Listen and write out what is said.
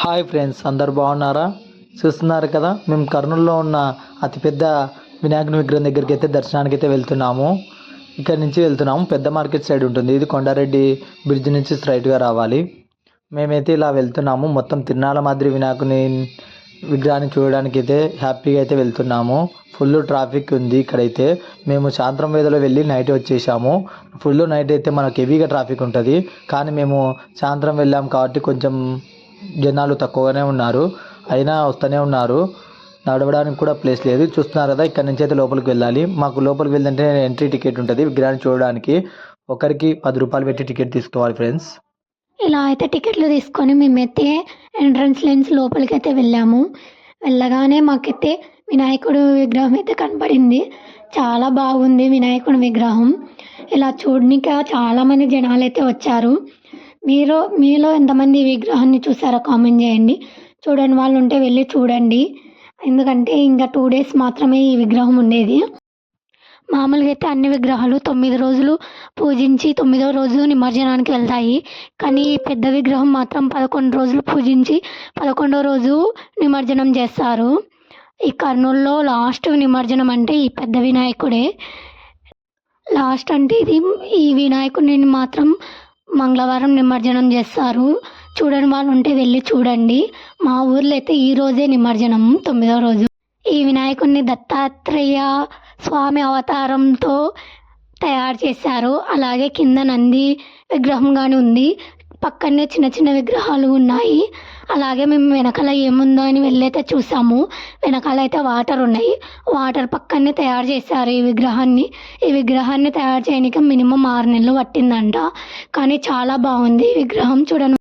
Hi friends అందరు బాగున్నారా? చూస్తున్నారు కదా మేము కర్నూలులో ఉన్న అతిపెద్ద వినాయకుని విగ్రహం దగ్గరికి అయితే దర్శనానికి అయితే వెళ్తున్నాము. ఇక్కడ నుంచి వెళ్తున్నాము. పెద్ద మార్కెట్ సైడ్ ఉంటుంది. ఇది కొండారెడ్డి బ్రిడ్జ్ నుంచి స్ట్రైట్గా రావాలి. మేమైతే ఇలా వెళ్తున్నాము. మొత్తం తిరునాల మాదిరి వినాయకుని విగ్రహాన్ని చూడడానికి అయితే హ్యాపీగా అయితే వెళ్తున్నాము. ఫుల్ ట్రాఫిక్ ఉంది ఇక్కడైతే. మేము సాయంత్రం వేదలో వెళ్ళి నైట్ వచ్చేసాము. ఫుల్ నైట్ అయితే మనకు హెవీగా ట్రాఫిక్ ఉంటుంది. కానీ మేము సాయంత్రం వెళ్ళాం కాబట్టి కొంచెం జనాలు తక్కువగానే ఉన్నారు. అయినా వస్తూనే ఉన్నారు. నడవడానికి కూడా ప్లేస్ లేదు. చూస్తున్నారు కదా ఇక్కడ నుంచి అయితే లోపలికి వెళ్ళాలి. మాకు లోపలికి వెళ్ళంటే ఎంట్రీ టికెట్ ఉంటుంది. విగ్రహాన్ని చూడడానికి ఒకరికి పది రూపాయలు పెట్టి టికెట్ తీసుకోవాలి ఫ్రెండ్స్ ఇలా అయితే టికెట్లు తీసుకొని మేమైతే ఎంట్రన్స్ లైన్స్ లోపలికి అయితే వెళ్ళాము. వెళ్ళగానే మాకైతే వినాయకుడు విగ్రహం అయితే కనపడింది. చాలా బాగుంది వినాయకుడి విగ్రహం. ఇలా చూడడానికి చాలామంది జనాలు అయితే వచ్చారు. మీరు మీలో ఎంతమంది విగ్రహాన్ని చూసారో కామెంట్ చేయండి. చూడని వాళ్ళు ఉంటే వెళ్ళి చూడండి. ఎందుకంటే ఇంకా టూ డేస్ మాత్రమే ఈ విగ్రహం ఉండేది. మామూలుగా అయితే అన్ని విగ్రహాలు తొమ్మిది రోజులు పూజించి తొమ్మిదో రోజు నిమజ్జనానికి వెళ్తాయి. కానీ ఈ పెద్ద విగ్రహం మాత్రం పదకొండు రోజులు పూజించి పదకొండో రోజు నిమజ్జనం చేస్తారు. ఈ కర్నూలులో లాస్ట్ నిమజ్జనం అంటే ఈ పెద్ద వినాయకుడే. లాస్ట్ అంటే ఇది ఈ వినాయకుడిని మాత్రం మంగళవారం నిమజ్జనం చేస్తారు. చూడని వాళ్ళు ఉంటే వెళ్ళి చూడండి. మా ఊర్లో అయితే ఈ రోజే నిమజ్జనం తొమ్మిదో రోజు. ఈ వినాయకుడిని దత్తాత్రేయ స్వామి అవతారంతో తయారు చేశారు. అలాగే కింద నంది విగ్రహం కానీ ఉంది. పక్కనే చిన్న చిన్న విగ్రహాలు ఉన్నాయి. అలాగే మేము వెనకాల ఏముందో అని వెళ్ళైతే చూసాము. వెనకాల అయితే వాటర్ ఉన్నాయి. వాటర్ పక్కనే తయారు చేశారు ఈ విగ్రహాన్ని. ఈ విగ్రహాన్ని తయారు చేయడానికి మినిమం ఆరు నెలలు పట్టిందంట. కానీ చాలా బాగుంది. విగ్రహం చూడను